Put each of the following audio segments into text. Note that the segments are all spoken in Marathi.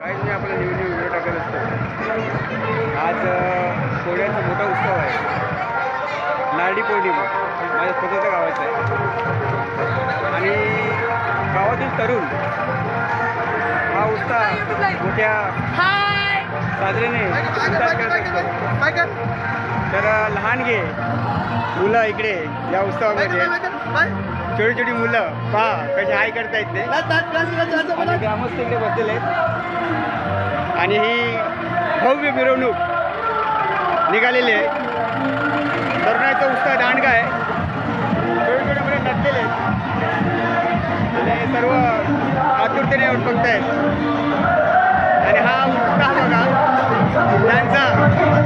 काही मी आपला न्यू न्यू व्हिडिओ टाकत असतो आज अ, कोळ्याचा मोठा उत्सव आहे नारडी पौर्णिमा माझ्या स्वतःच्या गावाचा आहे आणि गावातील तरुण हा उत्साह मोठ्या हाय साजरेने उत्साह करत असतो तर लहान घे मुलं इकडे या उत्सवामध्ये छोटी छोटी मुलं पहा कशी हाय करतायत ते. आणि ग्रामस्थ इकडे बसलेले आहेत. आणि ही भव्य मिरवणूक निघालेली आहे. तरुणाचा उत्साह दांडगा आहे. छोटे छोटे मुलं नटलेले आहेत. आणि सर्व आतुरतेने येऊन बघतायत. आणि हा उत्साह बघा. त्यांचा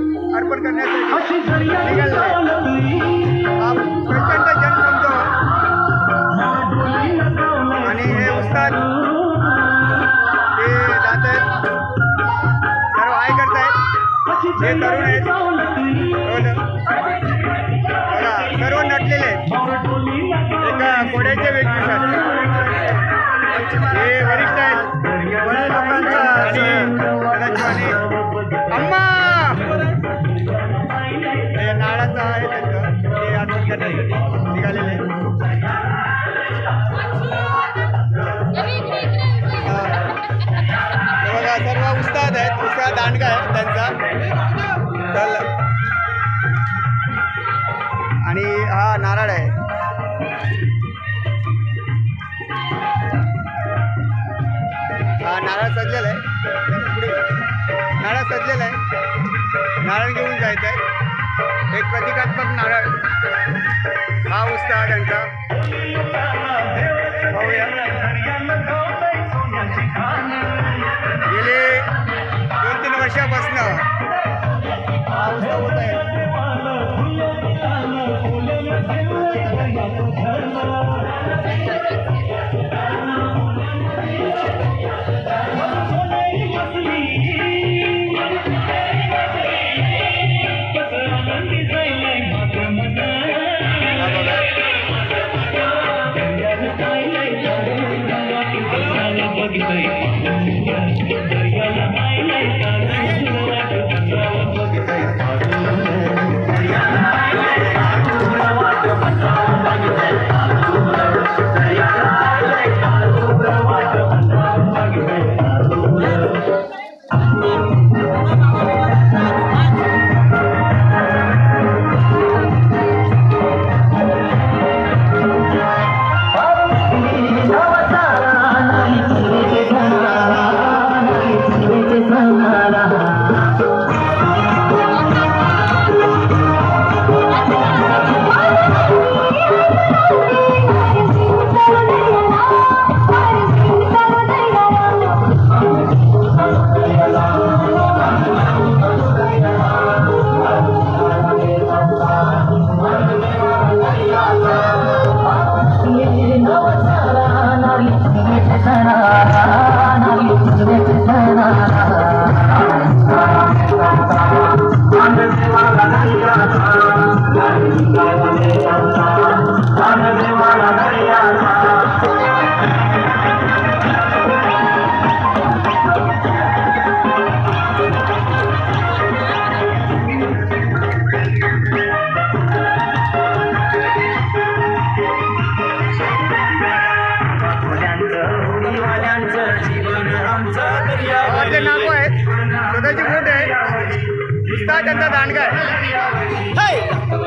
अर्पण करण्यासाठी निघालेलं आहे हा प्रचंड आणि हे उत्साह ते जात आहेत सर्व हाय करतायत जे तरुण आहेत दांडगा आहे त्यांचा. चल. आणि हा नारळ आहे. हा नारळ सजलेला आहे. पुढे नारळ सजलेला आहे. नारळ घेऊन जायचं आहे एक प्रतिकात्मक नारळ. हा उत्साह त्यांचा. वर्षापासनं हा होत आहे गावातले नागो आहेत. स्वतःची बोट आहे उत्साह त्यांचा दांडगा आहे.